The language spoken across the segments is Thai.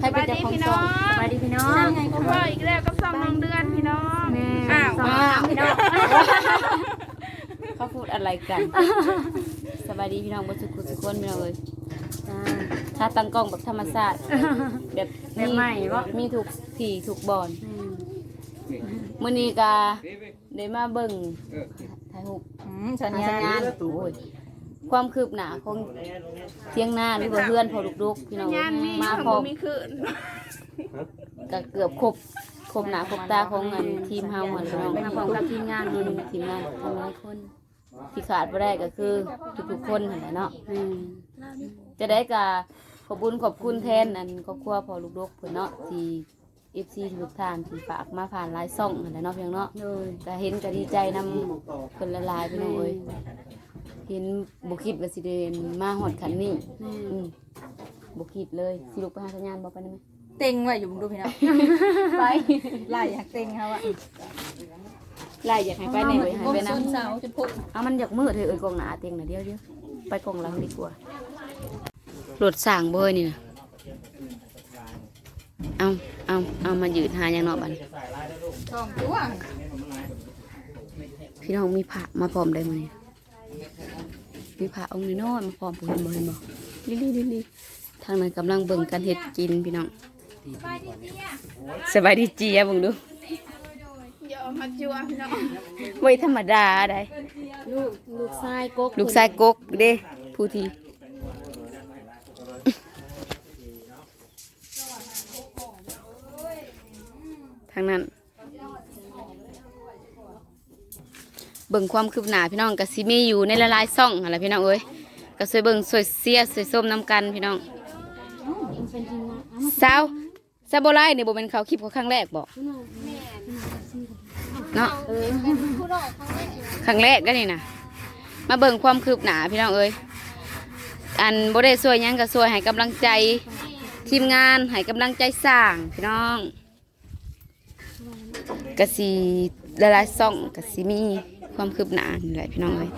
ให้เป็นเจ้าของช่องสบายดีพี่น้องพ่ออีกแล้วก็สองน้องเดือนพี่น้องแม่อ้าวสองน้องพี่น้องเขาพูดอะไรกันสบายดีพี่น้องบนสุขุทุกคนพี่น้องเลยถ้าตั้งกล้องแบบธรรมชาติแบบแบบใหม่บ่มีถูกที่ถูกบอลมื้อนี้ก็ได้มาเบิ่งถ่ายรูปอืมสัญหาญาสัญญาณโอ้ย ความคืบหน้าของเที่ยงหน้าหรือว่าเพื่อนพอลูกๆพี่น้องงานมีมาของพร้อมมีคืนก็เกือบครบครบหน้าครบตาของเงินทีมเฮาหมดแล้วมาพร้อมกับทีมงานอืมทีมงานทำหลายคน ที่ขาดบ่ได้ก็คือทุกๆคนนั่นแหละเนาะอืมจะได้ก็ขอบคุญขอบคุณแทนอันครอบครัวพอลูกๆเพิ่นเนาะที่ FC ทุกท่านที่ฝากมาผ่านหลายซ่องนั่นแหละเนาะเพียงเนาะโดยก็เห็นก็ดีใจนำเพิ่นละลายไปน้องเอ้ย เห็นบ่คิดว่าสิได้มาฮอดคันนี้แม่อืมบ่คิดเลยสิลูกไปหาสัญญาณบ่ไปได้ไหมเต็งไว้อยู่มึงดูพี่น้องไปไล่อยากเต็งเขาอะไล่อยากให้ไปไหนเว้ยให้ไปส้นนำเสาจุดพุเอามันอยากมืดเถอะเอ้ยกองหนาเตียงน่ะเดียวเดียวไปกองหลังดีกว่าโหลดสั่งเบยนี่นะเอาเอาเอามายืนหาอย่างเนอกบัดนทองตัวพี่น้องมีผ้ามาพร้อมได้มั้ย มีผ้าองค์น้อยๆมาพร้อมผู้เห็นบ่เห็นบ่ลิลี่ลิลี่ทางนั้นกำลังเบิ่งกันเฮ็ดกินพี่น้องสบายดีเจียเบิ่งดูอย่าเอามาจัวพี่น้องไว้ธรรมดาได้ลูกลูกชายกกลูกชายกกเด้ผู้ที่ทางนั้น เบิ่งความคืบหน้าพี่น้องก็สิมีอยู่ในละลายซ่องอะไรพี่น้องเอ้ยก็สวยเบิ่งสวยเสียสวยส้มน้ำกันพี่น้องสาวซาโบไลนี่บ่เป็นเขาคลิปเขาครั้งแรกบอกเนาะครั้งแรกก็นี่นะมาเบิ่งความคืบหน้าพี่น้องเอ้ยอันโบได้สวยยังก็สวยให้กำลังใจทีมงานให้กำลังใจสร้างพี่น้องกะสีละลายซ่องกะสีมี ความคืบหน้านี่แหละพี่น้องเอ้ย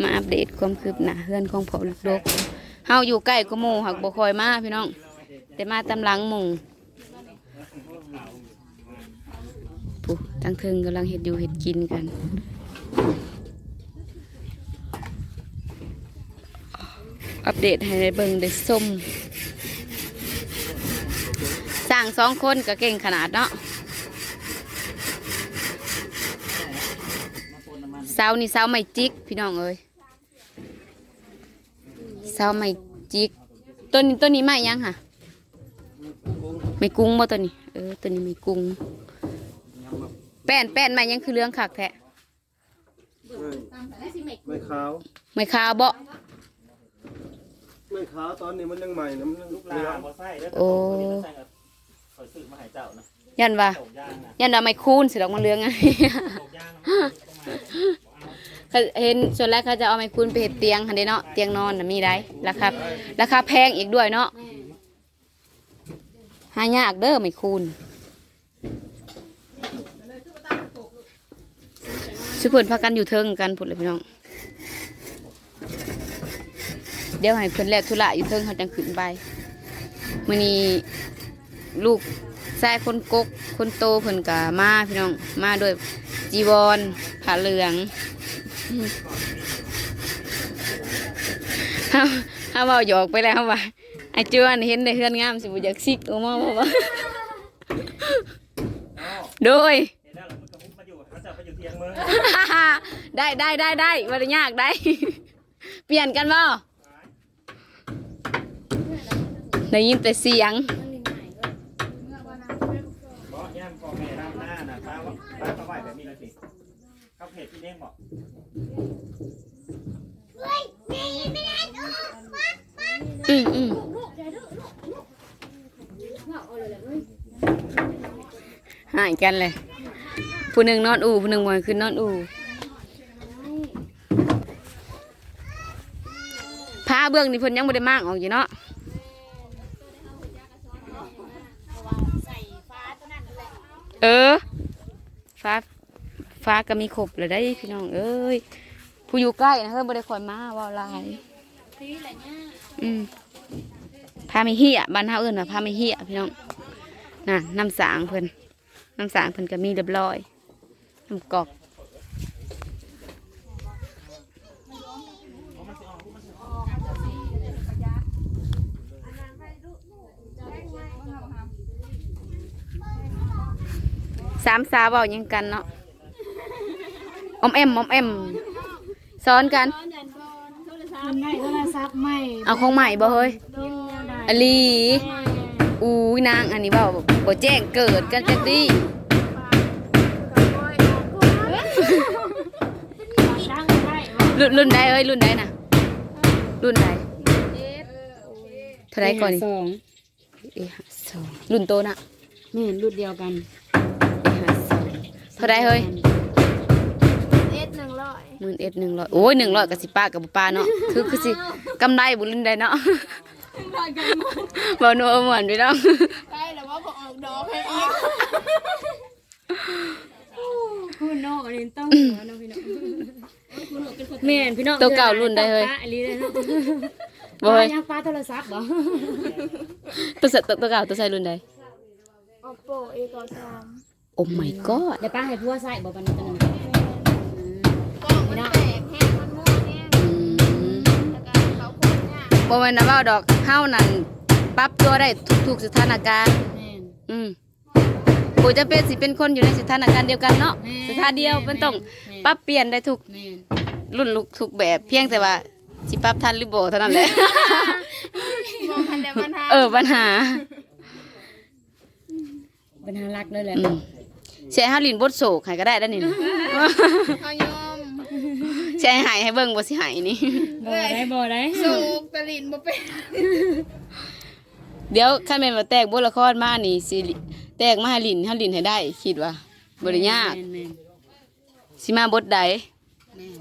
มาอัปเดตความคืบหน้าเฮือนของพ่อลูกดกเฮาอยู่ใกล้ก็หมู่หักบ่คอยมาพี่น้อง แต่มาตำหลังหมู่ผู้ตั้งเทิงกำลังเห็ดอยู่เห็ดกินกันอัปเดตให้ได้เบิ่งได้ส้มสร้างสองคนก็เก่งขนาดเนาะ เสานี่เสาไม่จิก พี่น้องเอ้ยเสาไม่จิกต้นนี้ต้นนี้ไม่ยังค่ะ ไม่กุ้งบ่ตัวนี้ เออตัวนี้ไม่กุ้ง แป้นแป้นมายังคือเรื่องคักแท้ไม่ขาวไม่คาวบ่ไม่ขาวตอนนี้มันยังใหม่นะมันยังลูกลาบ่ใส่แล้วโอ้ใส่กับข่อยซื้อมาให้เจ้านะยันว่าตกย่างนะยันว่าไม่คูนสิดอกมันเรืองไงตกย่างนะ เขาเห็นส่วนแรกเขาจะเอาไม้คูนไปเห็ดเตียงหันเด้เนาะเตียงนอนน่ะมีได้ราคาราคาแพงอีกด้วยเนาะหายากเด้อไม้คูนสุเพิ่นพากันอยู่เทิงกันพุ่นเลยพี่น้องเดี๋ยวให้เพิ่นแลกธุระอยู่เทิงเขาจังขึ้นไปมื้อนี้ลูกชายคนกกคนโตเพิ่นก็มาพี่น้องมาด้วยจีวรผ้าเหลือง เฮาเฮาเว้าหยอกไปแล้วว่าไอ้จวนเห็นในเฮือนงามสิบ่อยากซิกออกมาบ่ว่าโดยเห็นแล้วยได้ได้ได้ได้บ่ได้ยากได้ เปลี่ยนกันบ่ได้ยินแต่เสียงบ่ย่ามพ่อแม่รำหน้านะป้าว่าป้าไหวแบบนี้ละสิ เขาเพจที่เด้งบอกอืมอืมหายกันเลย ผู้หนึ่งนอนอู่ผู้หนึ่งวันคืนนอนอู่ผ้าเบื้องนี่เพิ่นยังไม่ได้มากออกอยู่เนาะเออฟ้า ฟ้าก็มีครบเลยได้พี่น้องเอ้ยผู้อยู่ใกล้นะเฮ้ยบ่ได้คอยมาว่าลายอืมพาไม่เหี้ยบ้านเฮาเอิ้นว่าพาไม่เหี้ยพี่น้องน่ะน้ำสางเพิ่นน้ำสางเพิ่นก็มีเรียบร้อยน้ำกอกสามสาวเบาหยังกันเนาะ อมเอ็มอมเอ็มสอนกัน มันได้โทรศัพท์ใหม่เอาของใหม่บ่เฮ้ยพิมพ์แนวใดอลีอู้ยนางอันนี้เบาบ่แจ้งเกิดกันจักดีตั้งได้ว่ารุ่นรุ่นใดเอ้ยรุ่นใดน่ะ รุ่นใดเท่าไรก่อนนี่สองเอห้าสองรุ่นโตน่ะแม่นรุ่นเดียวกัน เอห้าสองเท่าไรเฮ้ยเอส หนึ่งร้อยหมื่นเอ็ดหนึ่งร้อยโอ้ยหนึ่งร้อยกับสิป้ากับบ่ป้าเนาะคือคือสิกำไรบุรุ่นใดเนาะบ่นัวเหมือนพี่น้องใกล้แล้วว่าพอออกดอกให้อีกคุณนอกอันนี้ต้องหัวเนาะพี่น้องแม่นพี่น้องตัวเก่ารุ่นใดเฮ้ยปลาอันนี้เลยเนาะบ่เฮ้ยยังปลาโทรศัพท์บ่ตัวเสตัวตัวเก่าตัวใส่รุ่นใดออปโปเอเก้าสามโอ้ my god เดี๋ยวป้าให้พัวใส่บ่ปานนี้ตัวนึ บ่แม่นนะเว้าดอกเฮานั่นปรับตัวได้ทุกๆสถานการณ์ แม่น อืมกูจะเป็นสิเป็นคนอยู่ในสถานการณ์เดียวกันเนาะแม่สถานเดียวมันต้องแม่ ปรับเปลี่ยนได้ทุกแม่นรุ่นลุกทุกแบบเพียงแต่ว่าสิปรับทันหรือบ่เท่านั้นแหละ มองทันแต่ปัญหาเออปัญหาปัญหาหลักเลยแหละอืมใช้ฮาลินบทโศกให้ก็ได้ด้านนี้นะเขายอม ใช้ให้ให้เบิ่งบ่สิให้นี่ บ่ได้บ่ได้สูกตะลินบ่เป็นเดี๋ยวคันแม่นว่าแตกบทละครมานี่สิแตกมาให้ลินฮาลินให้ได้ คิดว่าบ่ได้ยากแม่นสิมาบทใดๆแม่น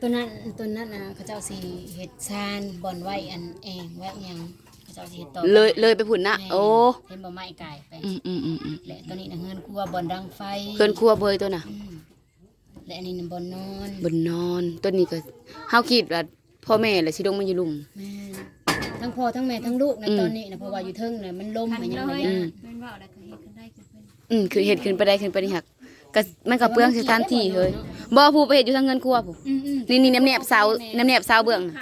ตัวนั้นตัวนั้นน่ะเขาเจ้าสิเฮ็ดซานบ่อนไว้อันแองไว้หยังเขาเจ้าสิเฮ็ดต่อเลยเลยไปพุ่นนะแม่โอ้เห็นบ่ไม้ไก่ไปอืมอืมอืมอืมและตัวนี้น่ะเงินครัวบ่อนดังไฟเพิ่นครัวเบยตัวน่ะอืม และอันนี้น่ะบ่อนนอนบนนอนตัวนี้ก็เฮาคิดว่าพ่อแม่แหละสิลงมาอยู่ลุม แม่นทั้งพ่อทั้งแม่ทั้งลูกในะอืม ตอนนี้นะเพราะว่าอยู่เทิงน่ะมันลมมันยังบ่อืยามอืมคือเฮ็ดขึ้นไปได้ขึ้นไปนี่หักก็มันก็เปลืองสถานที่เฮ้ยบ่ผู้ไปเฮ็ดอยู่ทางเงินครัวผู้อืมอืมนี่นี่แนบๆเสาแนบๆเสาเบื้องน่ะ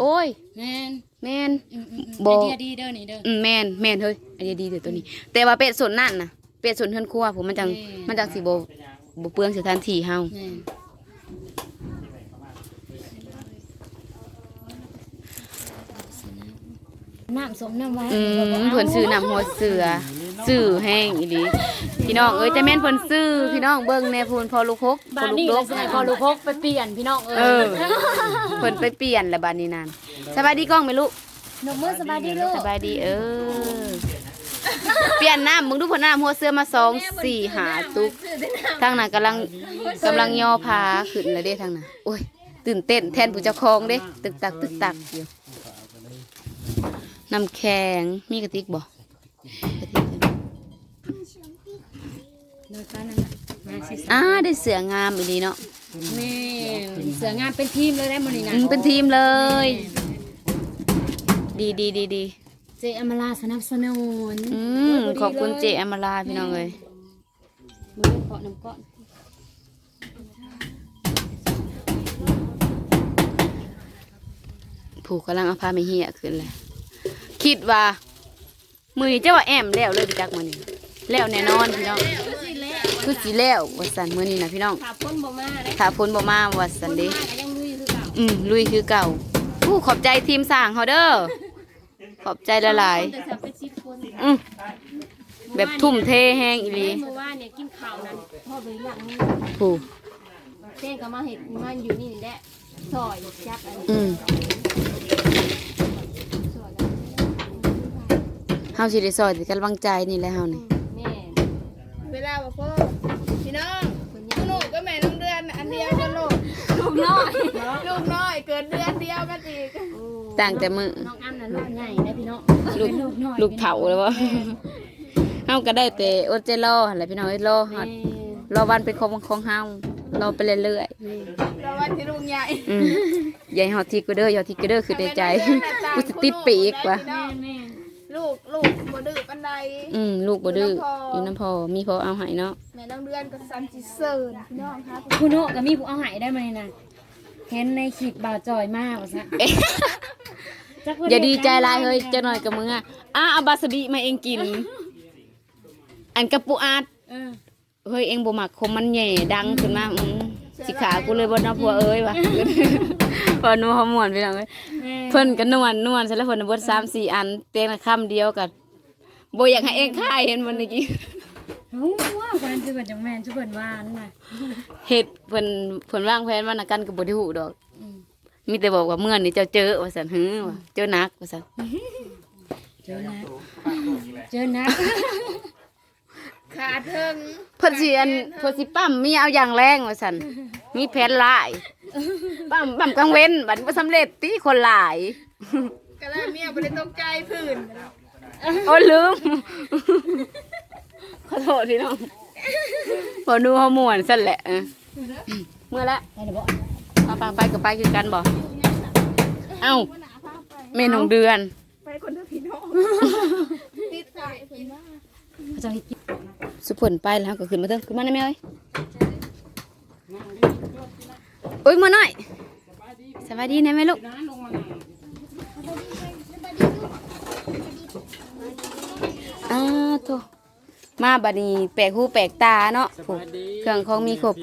โอ้ยแม่นแม่น อืมอืมอืมบ่ ไอเดียดีเด้อนี่เด้อ อืมแม่นแม่นเฮ้ยอันนี้ดีเด้อตัวนี้ แต่ว่าเป็ดส่วนนั่นน่ะเป็ดส่วนเฮือนครัวผมมันจังแม่มันจังสิบ่ บ่เปลืองสถานที่เฮาแม่นน้ำสมน้ำหวานอืมเพิ่นซื้อน้ำหัวเสือซื้อแห้งอีหลีพี่น้องเอ้ยแต่แม่นเพิ่นซื้อพี่น้องเบิ่งแน่พูนพอลูกฮกพบ้าอนลูกนี้ดก็กสิให้พอลูกพกไปเปลี่ยนพี่น้องเอเอออเพิ่นไปเปลี่ยนแล้วบัดนี้นั่นสบายดีกล้องไหมลูกหนุ่มมือสบายดีลูก สบายดีเออ เปลี่ยนน้ำมึงดูผลน้ำหัวเสื้อมาสองสี่หาตุกทางนั้นกำลังกำลังย่อพาขึ้นเลยเด้ทางนั้นโอ้ยตื่นเต้นแทนผู้เจ้าของเด้ตึกตักตึกตักอยู่น้ำแข็งมีกระติกบ่กระติกโดยการนั้นน่ะมาสิอ่าได้เสืองามอีหลีเนาะแม่นเสืองานเป็นทีมเลยได้มื้อนี้นะอืมเป็นทีมเลย ดีดีดีดี เจอมราสนับสนุนอืมขอบคุณเจแอมมาลาพี่น้องเลยมือเกาะน้ำก้อนผูกกำลังเอาผ้าไม่เหี่ยขึ้นเลยคิดว่า มือนี้เจ้าว่าแอมแล้วเลยพี่จักมือนี้แล้วแน่นอนพี่น้องคือสีแล้ววัสันมือนี้นะพี่น้องถ้าพ้นบ่มาได้ถ้าพ้นบ่มาวัสันเด้มาก็ยังลุยคือเก่าอืมลุยคือเก่าผู้ขอบใจทีมสร้างเขาเด้อข อบใจละลายแต่จะเป็นสิบคนๆอืมแบบทุ่มเทแห้งอีหลีเมื่อวานเนี่ยกินข้าวนั้นพ่อไปหลังผู้เต้นก็มาเห็ดมันอยู่นี่นี่แหละซอยจับอันนี้อืมซอยแล้วเฮาสิได้ซอยสิกำลังใจนี่แหละเฮานี่แม่เวลาบอกพ่อพี่น้องลูกก็แม่น้องเดือนอันเดียวกันลูกลูกน้อย ลูกน้อยเกิดเดือนเดียวกันอีก ต่างแต่มือน้องอ้ำน่ะลูกใหญ่ได้พี่น้องลูกเป็นลูกน้อยลูกเถาแล้ววะเฮาก็ได้แต่อดใจรอหั่นแหละพี่น้องเอ้ยรอฮอดแม่รอวันเป็นของของเฮารอไปเรื่อยแม่แต่วันที่ลูกใหญ่ๆอืมยายฮอดทีกูเด้อยอดทีกูเด้อคือในใจกูสิติดปีกว่ะแม่แม่ลูกลูกบ่ดื้ออืมลูกบ่ดื้ออยู่อยู่น้ำน้ำพพออมีพอเอาให้เนาะแม่น้องเดือนกับซันจิเซิร์นพี่น้องคะคุณโนก็มีผู้เอาใหายได้มานี่นะเห็นในคลิปบ่าวจอยมากว่าซะ จักเพิ่นอย่าดีใจหลายเฮ้ยจะหน่อยกับมึงอะอะเอาบาสบิมาเองกิน อันกระปุอาดเออเฮ้ยเองบ่มักคมมันแหย่ดังขึ้นมาอืมสิขากูเลยบ่เนาะผัวเอ้ยว่ะพอนัวหอมม่วนพี่น้องเอ้ย แม่เพิ่นก็นวลนวลซะแล้วเพิ่นเบิด3 4อันเตียงละคำเดียวก็บ่อยากให้เองค่ายเห็นมันเมื่อกี้โอ้ว้าวคนนั้นคือเพิ่นจังแม่นชื่อเพิ่นว่านั่นน่ะเฮ็ดเพิ่นเพิ่นวางแผนว่านักกันก็บ่ได้ฮู้ดอก อืม มีแต่บอกว่าเมื่อนี้เจ้าเจอว่าซั่นหือว่าเจอนักว่าซั่นเจอนะเจอนะขาดเทิงเพิ่นสิอันเพิ่นสิปั้มมีเอาอย่างแรงว่าซั่นมีแผนหลายปั้มปั้มกลางเว้นบัดบ่สำเร็จติคนหลาย ก็เลยเมียบ่ได้ตกใจผื่นโอ้ลืม ขอโทษพี่น้องพอดูเฮาม่วนซั่นแหละเออเมื่อละ ได้หรือบ่เอาไปไปก็ไปคือกันบ่เอ้าแม่น้องเดือน ไปคนเดียวพี่น้องติดใจเพิ่นว่าเขาเจะเฮ็ดกินสุผลไปแล้วก็ขึ้นมาเถิงขึ้นมาได้ไหมเอ้ยโอ้ยมาหน่อยสวัสดีนะแม่ลูกอ้าโถมาบัดนี้แปลกหูแปลกตาเนาะผูกเครื่องของมีครบ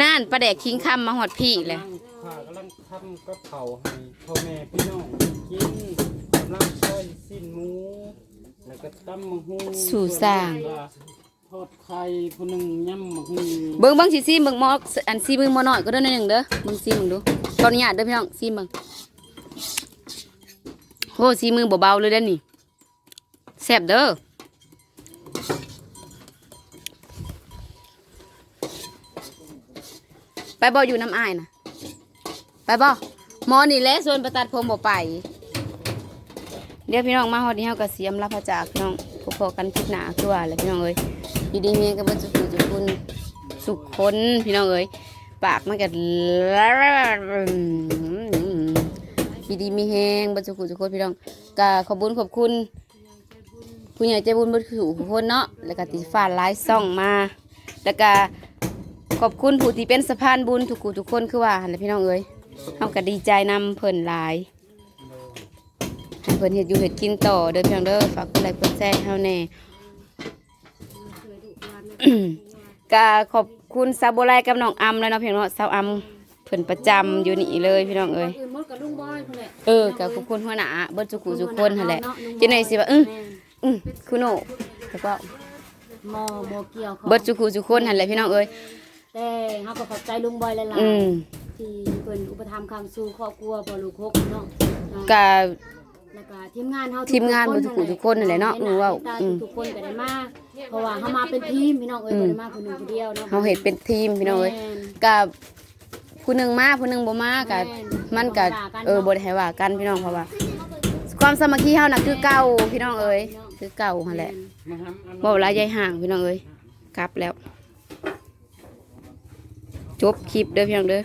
น่านประแดกคิงคำมาหอดพี่เลยข้ากำลัง ทำกระเพราให้พ่อแม่พี่น้องกินกำลังซอยสิ้นหมู แล้วก็ตำมะฮูสู่สร้าง ทอดไข่ผู้หนึ่งยำมะฮูเบิ่งเบิ่งสิซีเบิ่งหมออันซีเบิ่งหมอหน่อยก็ได้หน่อยหนึ่งเด้อเบิ่งซีเบิ่งดูขออนุญาตเด้อพี่น้องซีเบิ่งโหซีมือเบาๆเลยเด้อนี่แซ่บเด้อไปบ่อยู่น้ำอ้ายนะ ไปบ่หมอนี่แหละส่วนประตัดผมบ่ไป เดี๋ยวพี่น้องมาฮอดนี้เฮาก็เสียมรับพระจากพี่น้องพบๆกันคลิปหน้าคือว่าแหละพี่น้องเอ้ยอยู่ดีมีกับเบิ่สุขสุขคุณสุขคนพี่น้องเอ้ยปากมันก็ดีดีมีแหงบรรจุกุจุกคนพี่น้องก็ขอบคุญขอบคุณผู้ใหญ่ใจบุญบรรจุทุกคนเนาะแล้วก็ติฟ้าหลายซ่องมา แล้วก็ขอบคุณผู้ที่เป็นสะพานบุญทุกกูทุกคนคือว่าหั่นแหละพี่น้องเอ้ย เฮาก็ดีใจนำเพิ่นหลายให้เพิ่นเฮ็ดอยู่เฮ็ดกินต่อเด้อพี่น้องเด้อฝากกดไลค์กดแชร์ให้เฮาแน่ก็ขอบคุณซาโบไลกับน้องอัมแล้วเนาะพี่น้องเนาะสาวอัมเพิ่นประจำอยู่นี่เลยพี่น้องเอ้ยอื่นหมดกับลุงบอยพุ่นแหละเออก็ขอบคุณหัวหน้าเบิดทุกผู้ทุกคนหั่นแหละจังได๋สิว่าอื้ออื้อคุณโนแล้วก็หมอหมอเกี่ยวเขาเบิดทุกผู้ทุกคนหั่นแหละพี่น้องเอ้ยแต่เฮาก็ขอบใจลุงบอยหลายอืมๆที่ เพิ่นอุปถัมภ์คำสู่ครอบครัวบ่ลูกหกเนาะก็แล้วก็ทีมงานเฮาทีมงานบ่ทุกผู้ทุกคนนั่นแหละเนาะอือเว้าอืม ทุกคนก็ได้มาเพราะว่าเฮามาเป็นทีมพี่น้องเอ้ยบ่ได้มาคนหนึงคนเดียวเนาะเฮาเฮ็ดเป็นทีมพี่น้องเอ้ยแม่นก็ผู้หนึงมาผู้หนึงบ่มาก็มันก็เออบ่ได้ให้ว่ากันพี่น้องเพราะว่า ความสามัคคีเฮาน่ะคือเก่าพี่น้องเอ้ยคือเก่าหั่นแหละมาทำอันบ่เวลายายห่างพี่น้องเอ้ยกลับแล้ว จบคลิปเด้อพี่น้องเด้อ